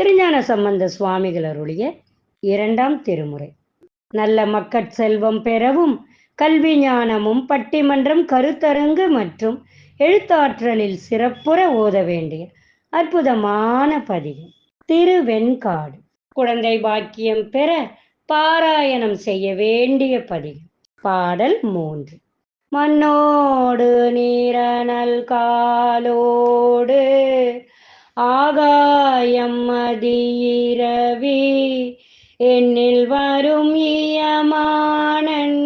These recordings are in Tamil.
திருஞான சம்பந்த சுவாமிகள் அருளிய இரண்டாம் திருமுறை. நல்ல மக்கட் செல்வம் பெறவும் கல்வி ஞானமும் பட்டிமன்றம் கருத்தரங்கு மற்றும் எழுத்தாற்றலில் சிறப்புற ஓத வேண்டிய அற்புதமான பதிகம் திருவெண்காடு. குழந்தை பாக்கியம் பெற பாராயணம் செய்ய வேண்டிய பதிகம் பாடல் மூன்று. மண்ணோடு நீரனல் காலோடு ஆகாயம் மதியிரவி என்னில் வரும் இயமானன்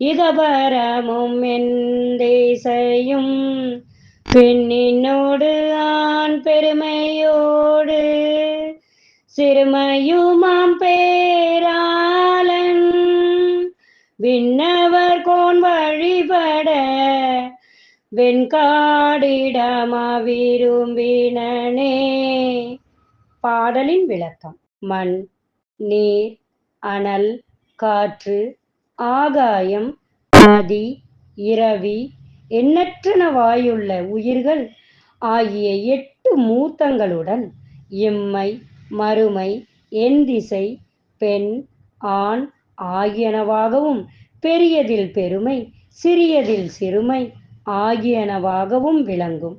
இகபரமும் என் தேசையும் பெண்ணினோடு ஆண் பெருமையோடு சிறுமையுமாம் பேராளன். விண்ணவர் கோன் வழிபட வெண்காடிடமா விரும்பினே பாடலின் விளக்கம். மண் நீர் அனல் காற்று ஆகாயம் நதி இரவி எண்ணற்றனவாயுள்ள உயிர்கள் ஆகிய எட்டு மூத்தங்களுடன் இம்மை மறுமை என் திசை பெண் ஆண் ஆகியனவாகவும் பெரியதில் பெருமை சிறியதில் சிறுமை ஆகியனவாகவும் விளங்கும்.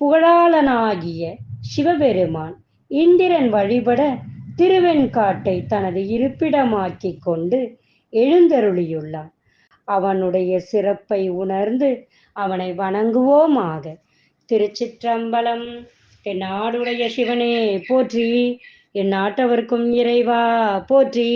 புகழாளனாகிய சிவபெருமான் இந்திரன் வழிபட திருவெண்காட்டை தனது இருப்பிடமாக்கிக் கொண்டு எழுந்தருளியுள்ளான் அவனுடைய சிறப்பை உணர்ந்து அவனை வணங்குவோமாக. திருச்சிற்றம்பலம் என் நாடுடைய சிவனே போற்றி. என் நாட்டவர்க்கும் இறைவா போற்றி.